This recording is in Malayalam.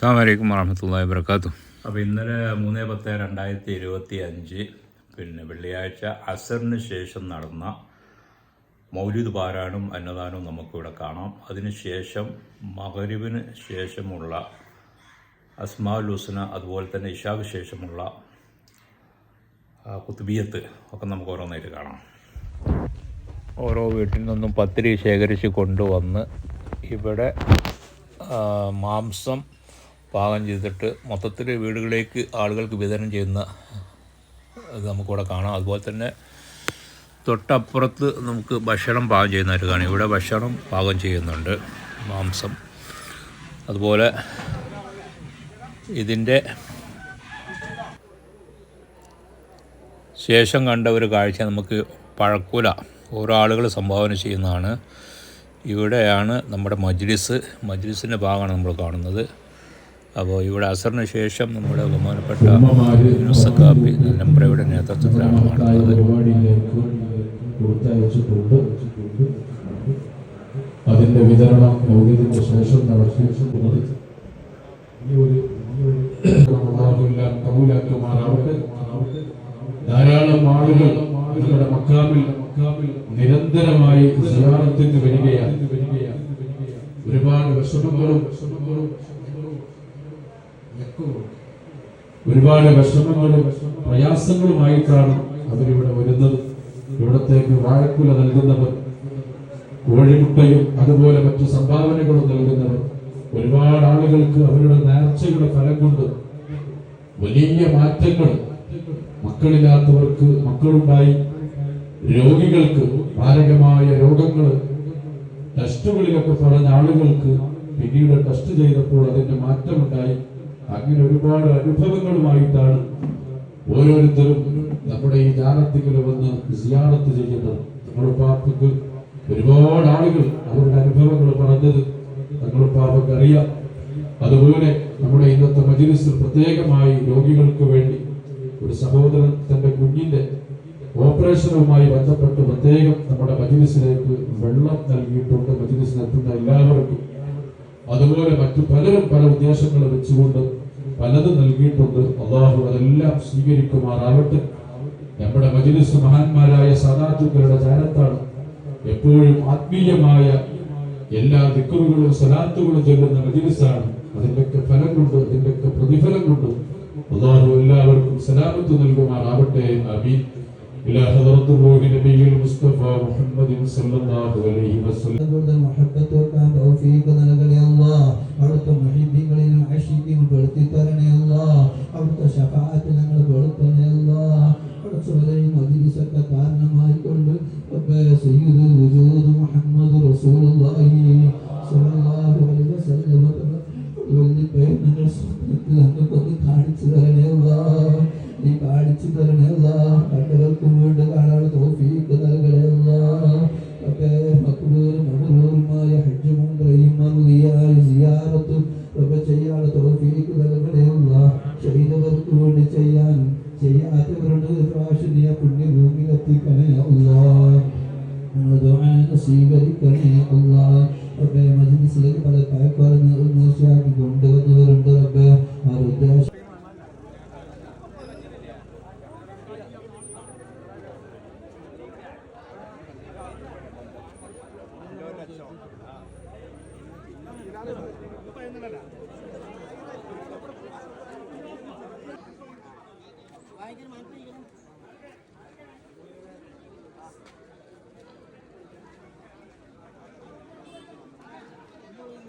അസ്സാം വറഹമത്തല്ലാ വാബർക്കാത്തു അപ്പോൾ ഇന്നലെ മൂന്ന് പത്ത് രണ്ടായിരത്തി ഇരുപത്തി അഞ്ച് പിന്നെ വെള്ളിയാഴ്ച അസറിന് ശേഷം നടന്ന മൗലിദ് പാരായണം അന്നദാനവും നമുക്കിവിടെ കാണാം. അതിനുശേഷം മകരുവിന് ശേഷമുള്ള അസ്മാഉൽ ഹുസ്ന അതുപോലെ തന്നെ ഇഷാക്ക് ശേഷമുള്ള കുത്തുബിയത്ത് ഒക്കെ നമുക്ക് ഓരോന്നായിട്ട് കാണാം. ഓരോ വീട്ടിൽ നിന്നും പത്തിരി ശേഖരിച്ച് കൊണ്ടുവന്ന് ഇവിടെ മാംസം പാകം ചെയ്തിട്ട് മൊത്തത്തിൽ വീടുകളിലേക്ക് ആളുകൾക്ക് വിതരണം ചെയ്യുന്ന ഇത് നമുക്കിവിടെ കാണാം. അതുപോലെ തന്നെ തൊട്ടപ്പുറത്ത് നമുക്ക് ഭക്ഷണം പാകം ചെയ്യുന്നവർ കാണാം. ഇവിടെ ഭക്ഷണം പാകം ചെയ്യുന്നുണ്ട് മാംസം. അതുപോലെ ഇതിന്റെ ശേഷം കണ്ട ഒരു കാഴ്ച നമുക്ക് പഴക്കുല. ഓരോ ആളുകൾ സംഭാവന ചെയ്യുന്നതാണ്. ഇവിടെയാണ് നമ്മുടെ മജ്ലിസ്. മജ്ലിസിന്റെ ഭാഗമാണ് നമ്മൾ കാണുന്നത്. അപ്പോൾ ഇവിടെ അസറിന് ശേഷം നമ്മുടെ ബഹുമാനപ്പെട്ട യൂനുസക്കാപ്പി നമ്പ്രയുടെ നേതൃത്വത്തിലാണ് അതിന്റെ വിതരണം യോഗ്യതയ്ക്ക് ശേഷം നടത്തിയിട്ടുള്ളത് ധാരാളം ആളുകൾ നമ്മുടെ മക്കാമിൽ നിരന്തരമായി വരികയാണ്. ഒരുപാട് വിഷമങ്ങളും വിഷമങ്ങളും ഒരുപാട് വിഷമങ്ങളും പ്രയാസങ്ങളുമായിട്ടാണ് അവരിവിടെ വരുന്നത്. ഇവിടത്തേക്ക് വാഴക്കുല നൽകുന്നവർ കോഴിമുട്ടയും അതുപോലെ മറ്റു സംഭാവനകളും നൽകുന്നവർ ഒരുപാട് ആളുകൾക്ക് അവരുടെ നേർച്ചയുടെ ഫലം കൊണ്ട് വലിയ മാറ്റങ്ങൾ മക്കളില്ലാത്തവർക്ക് മക്കളുണ്ടായി രോഗികൾക്ക് മാരകമായ രോഗങ്ങൾ ടെസ്റ്റുകളിലൊക്കെ പറഞ്ഞ ആളുകൾക്ക് പിന്നീട് ടെസ്റ്റ് ചെയ്തപ്പോൾ അതിന്റെ മാറ്റമുണ്ടായി. അങ്ങനെ ഒരുപാട് അനുഭവങ്ങളുമായിട്ടാണ് ഓരോരുത്തരും നമ്മുടെ ഈ ജാനത്തികൾ വന്ന് സിയാറത്ത് ചെയ്യുന്നത്. നമ്മുടെ പാപ്പക്ക് ഒരുപാട് ആളുകൾ അവരുടെ അനുഭവങ്ങൾ പറഞ്ഞത് തങ്ങളുടെ പാപ്പക്ക് അറിയാം. അതുപോലെ നമ്മുടെ ഇന്നത്തെ മജിലിസിൽ പ്രത്യേകമായി രോഗികൾക്ക് വേണ്ടി ഒരു സഹോദരൻ തന്റെ കുഞ്ഞിന്റെ ഓപ്പറേഷനുമായി ബന്ധപ്പെട്ട് പ്രത്യേകം നമ്മുടെ മജിലിസിലേക്ക് വെള്ളം നൽകിയിട്ടുണ്ട്. മജിലിസിനെത്തുന്ന എല്ലാവർക്കും അതുപോലെ മറ്റു പലരും പല ഉദ്ദേശങ്ങൾ വെച്ചുകൊണ്ട് പലതും നൽകിയിട്ടുണ്ട് അള്ളാഹു അതെല്ലാം സ്വീകരിക്കുമാറാവട്ടെ നമ്മുടെ മജിലിസ് മഹാന്മാരായ സദാത്തുക്കളുടെ ചാരത്താണ് എപ്പോഴും ആത്മീയമായ എല്ലാ ദിക്കറുകളും സലാത്തുകളും ചൊല്ലുന്ന മജിലിസാണ് അതിന്റെയൊക്കെ ഫലം കൊണ്ട് അതിന്റെയൊക്കെ പ്രതിഫലം കൊണ്ട് അള്ളാഹു എല്ലാവർക്കും സലാമത്ത് നൽകുമാറാവട്ടെ അമീൻ إلى حضرة الروح نبي المصطفى محمد صلى الله عليه وسلم അല്ലാ അവിടുത്തെ ഷഫാഅത്ത് ഞങ്ങൾ പെടുത്തണേ കുറച്ചുവരെയും മജിലിസൊക്കെ കാരണമായിക്കൊണ്ട് റബ്ബേ സയ്യിദുൽ വജൂദ് മുഹമ്മദ് റസൂലുള്ളാഹി സ്വല്ലല്ലാഹു അലൈഹി വസല്ലം വലിയ പേര് നിങ്ങൾ സ്വപ്നത്തിൽ ഞങ്ങൾക്കൊന്ന് കാണിച്ചു തരണേ അല്ലാ നീ കാണിച്ചു തരണേ അല്ലാ ചെയ്യാത്തവരുണ്ട് ഒരു പ്രാവശ്യം നീ ആ പുണ്യ ഭൂമിയിൽ എത്തിക്കണേ അള്ളാ സ്വീകരിക്കണേ അള്ളാ റബ്ബെ മജ്ലിസിലേക്ക് പല കയക്കാർ മൂർച്ചയാക്കി കൊണ്ടുവന്നവരുണ്ട് റബ്ബെ. ആ ഉദ്ദേശം